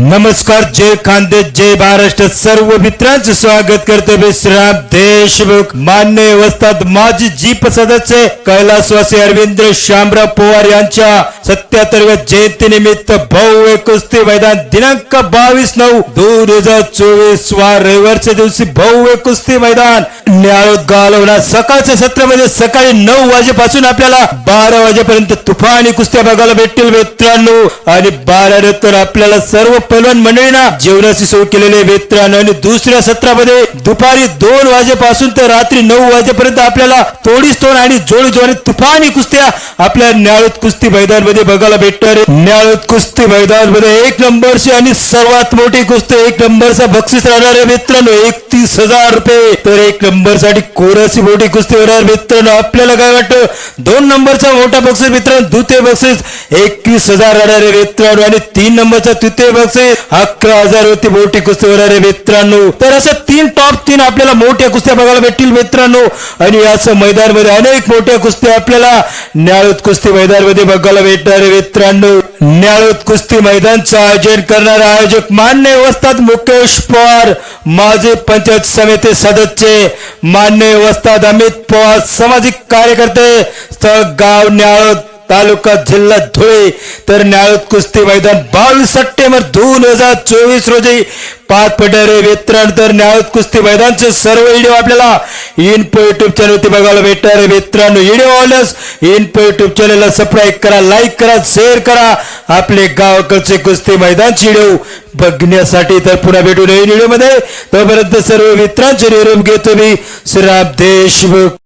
नमस्कार जय खानदेश जय महाराष्ट्र. सर्व मित्रांचं स्वागत करतो मी श्रीराम देशमुख. मान्य व्यवस्थात माजी जीप सदस्य कैलासवासी अरविंद श्यामराव पवार यांच्या सत्याहत्तरव्या जयंतीनिमित्त भव्य कुस्ती मैदान दिनांक बावीस नऊ दोन हजार चोवीस वा रविवारच्या दिवशी भव्य कुस्ती मैदान न्यायालयात घालवणार सकाळच्या सत्रामध्ये सकाळी नऊ वाजेपासून आपल्याला बारा वाजेपर्यंत तुफानी कुस्त्या बघायला भेटतील मित्रांनो. आणि बारा नंतर आपल्याला सर्व पैलवान मंडळींना जेवणाची सोय केलेले मित्रांनो. आणि दुसऱ्या सत्रामध्ये दुपारी दोन वाजेपासून तर रात्री नऊ वाजेपर्यंत आपल्याला तोडीस तोड आणि जोडी जोडी तुफानी कुस्त्या आपल्या न्यायालयात कुस्ती मैदानमध्ये बघायला भेटणार आहे. कुस्ती कुस्ती मैदानमध्ये एक नंबरची आणि सर्वात मोठी कुस्ती एक नंबरचा बक्षीस राहणार आहे मित्रांनो. एकतीस हजार रुपये. तर एक नंबर नंबरसाठी कोरासी मोठी कुस्ती होणार. मित्रांनो आपल्याला काय वाटतं? दोन नंबरचा मोठा बक्षीस मित्रांनो द्वितीय बक्षीस एकवीस हजार राहणार आहे मित्रांनो. आणि तीन नंबरचा तृतीय बक्षीस अकरा हजार होती मोठी कुस्ती होणार आहे मित्रांनो. तर असं तीन टॉप तीन आपल्याला मोठ्या कुस्त्या बघायला भेटतील मित्रांनो. आणि असं मैदानमध्ये अनेक मोठ्या कुस्त्या आपल्याला न्यायालयात कुस्ती मैदानमध्ये बघायला भेटणार आहे मित्रांनो. न्यायालयात कुस्ती मैदानचं आयोजन करणारे आयोजक मान्य वस्तात मुकेश पवार माझे पंचायत समिती सदस्य मान्य वस्ताद अमित पवार सामाजिक कार्यकर्ते स्थळ गाव न्यायालय तालुका जिल्हा धुळे तर न्यायालयात कुस्ती मैदान बावीस सप्टेंबर दोन हजार चोवीस रोजी पाच पडणारे वितरण तर न्यायालयात कुस्ती मैदानचे सर्व व्हिडिओ आपल्याला इनपो युट्यूब चॅनलवरती बघायला भेटणार आहे. मित्रांनो व्हिडिओ आवडल्यास इनपो युट्यूब चॅनलला सबस्क्राईब करा लाईक करा शेअर करा. आपले गावाकडचे कुस्ती मैदान व्हिडिओ बघण्यासाठी तर पुन्हा भेटू नवीन व्हिडिओमध्ये तोपर्यंत सर्व मित्रांचे निरोप घेतो मी. श्रीराम देशमुख